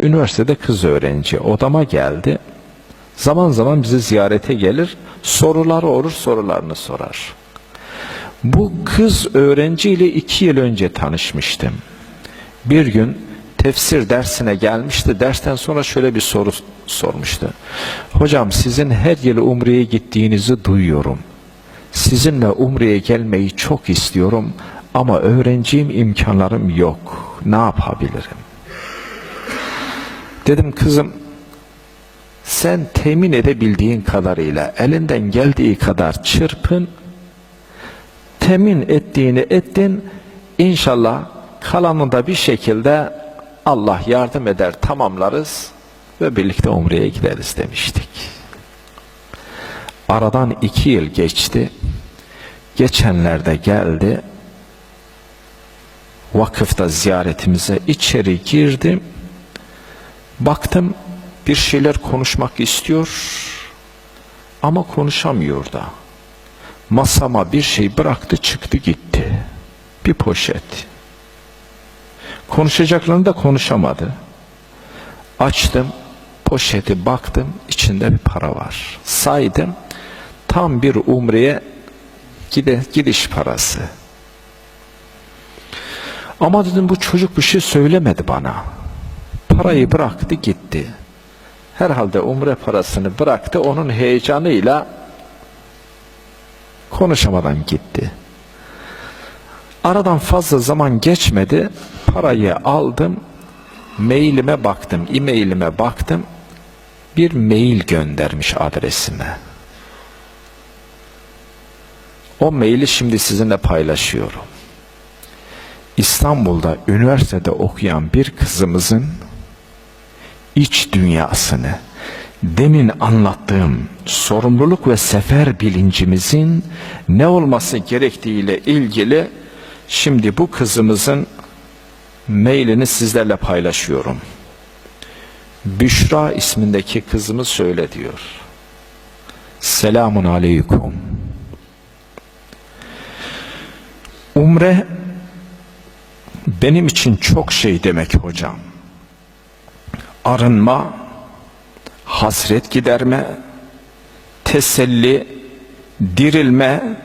Üniversitede kız öğrenci odama geldi. Zaman zaman bizi ziyarete gelir, soruları olur, sorularını sorar. Bu kız öğrenciyle iki yıl önce tanışmıştım. Bir gün tefsir dersine gelmişti. Dersten sonra şöyle bir soru sormuştu. Hocam sizin her yıl Umre'ye gittiğinizi duyuyorum. Sizinle Umre'ye gelmeyi çok istiyorum ama öğrenciyim imkanlarım yok. Ne yapabilirim? Dedim kızım sen temin edebildiğin kadarıyla elinden geldiği kadar çırpın. Temin ettiğini ettin. İnşallah kalanında bir şekilde Allah yardım eder tamamlarız ve birlikte Umre'ye gideriz demiştik. Aradan iki yıl geçti. Geçenlerde geldi. Vakıfta ziyaretimize içeri girdim. Baktım bir şeyler konuşmak istiyor ama konuşamıyor da. Masama bir şey bıraktı çıktı gitti. Bir poşet. Konuşacaklarını da konuşamadı. Açtım poşeti baktım içinde bir para var. Saydım tam bir umreye gide, gidiş parası. Ama dedim bu çocuk bir şey söylemedi bana. Parayı bıraktı gitti. Herhalde umre parasını bıraktı onun heyecanıyla konuşamadan gitti. Aradan fazla zaman geçmedi. Parayı aldım. Mailime baktım, e-mailime baktım. Bir mail göndermiş adresime. O maili şimdi sizinle paylaşıyorum. İstanbul'da üniversitede okuyan bir kızımızın iç dünyasını, demin anlattığım sorumluluk ve sefer bilincimizin ne olması gerektiğiyle ilgili şimdi bu kızımızın mailini sizlerle paylaşıyorum. Büşra ismindeki kızımız şöyle diyor. Selamun aleyküm. Umre benim için çok şey demek hocam. Arınma, hasret giderme, teselli, dirilme,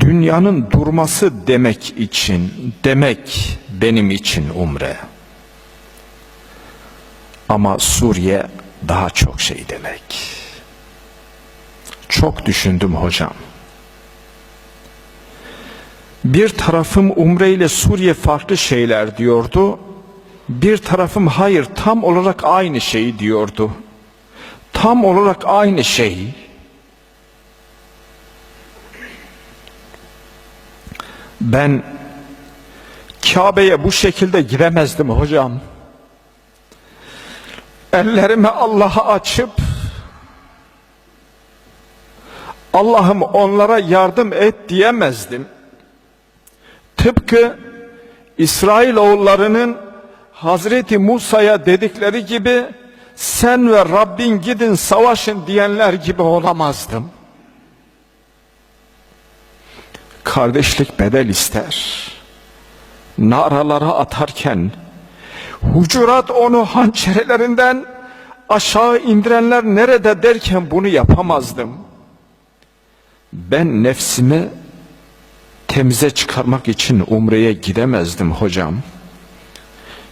dünyanın durması demek için, demek benim için umre. Ama Suriye daha çok şey demek. Çok düşündüm hocam. Bir tarafım Umre ile Suriye farklı şeyler diyordu. Bir tarafım hayır tam olarak aynı şey diyordu. Tam olarak aynı şey. Ben Kabe'ye bu şekilde giremezdim hocam. Ellerimi Allah'a açıp Allah'ım onlara yardım et diyemezdim. Tıpkı İsrail oğullarının Hazreti Musa'ya dedikleri gibi sen ve Rabbin gidin savaşın diyenler gibi olamazdım. Kardeşlik bedel ister. Naralara atarken hucurat onu hançerelerinden aşağı indirenler nerede derken bunu yapamazdım. Ben nefsimi temize çıkarmak için umreye gidemezdim hocam.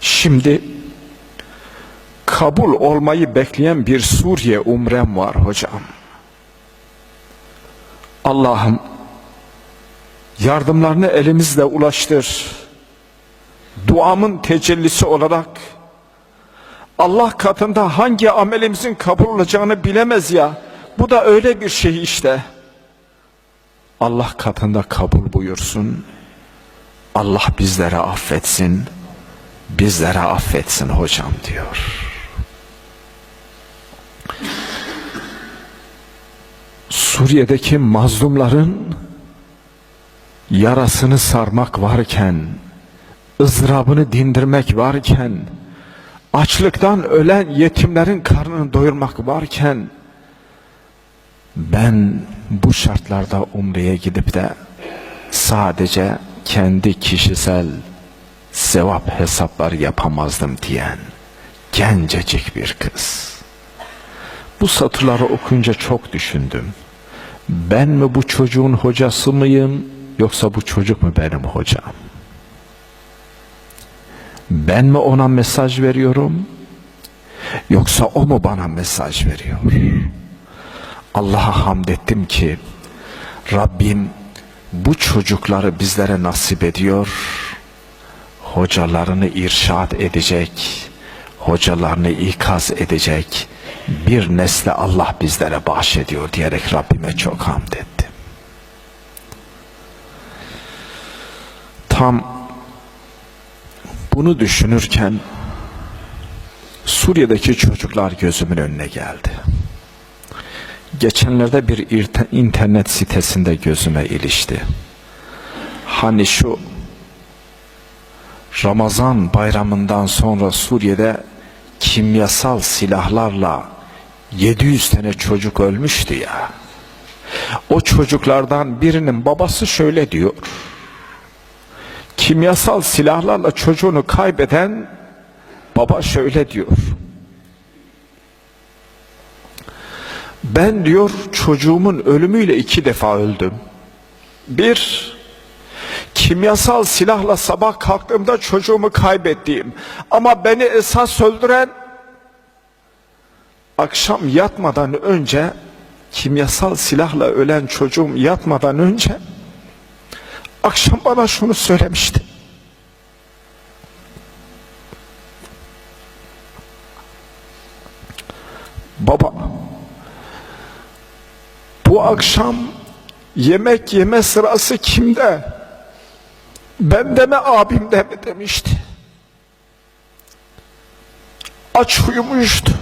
Şimdi kabul olmayı bekleyen bir Suriye umrem var hocam. Allah'ım yardımlarını elimizle ulaştır. Duamın tecellisi olarak Allah katında hangi amelimizin kabul olacağını bilemez ya. Bu da öyle bir şey işte. Allah katında kabul buyursun. Allah bizlere affetsin. Bizlere affetsin hocam diyor. Suriye'deki mazlumların yarasını sarmak varken, ızdırabını dindirmek varken, açlıktan ölen yetimlerin karnını doyurmak varken, ben bu şartlarda umreye gidip de sadece kendi kişisel sevap hesapları yapamazdım diyen Gencecik bir kız. Bu satırları okuyunca çok düşündüm. Ben mi bu çocuğun hocası mıyım yoksa bu çocuk mu benim hocam? Ben mi ona mesaj veriyorum yoksa o mu bana mesaj veriyor? Allah'a hamd ettim ki Rabbim bu çocukları bizlere nasip ediyor. Hocalarını irşad edecek, hocalarını ikaz edecek bir nesle Allah bizlere bahşediyor diyerek Rabbime çok hamd ettim. Tam bunu düşünürken Suriye'deki çocuklar gözümün önüne geldi. Geçenlerde bir internet sitesinde gözüme ilişti. Hani şu Ramazan bayramından sonra Suriye'de kimyasal silahlarla 700 tane çocuk ölmüştü ya. O çocuklardan birinin babası şöyle diyor. Kimyasal silahlarla çocuğunu kaybeden baba şöyle diyor. Ben diyor çocuğumun ölümüyle iki defa öldüm. Bir, kimyasal silahla sabah kalktığımda çocuğumu kaybettiğim ama beni esas öldüren akşam yatmadan önce kimyasal silahla ölen çocuğum yatmadan önce akşam bana şunu söylemişti. Baba bu akşam yemek yeme sırası kimde? Bende mi abimde mi demişti. Aç uyumuştu.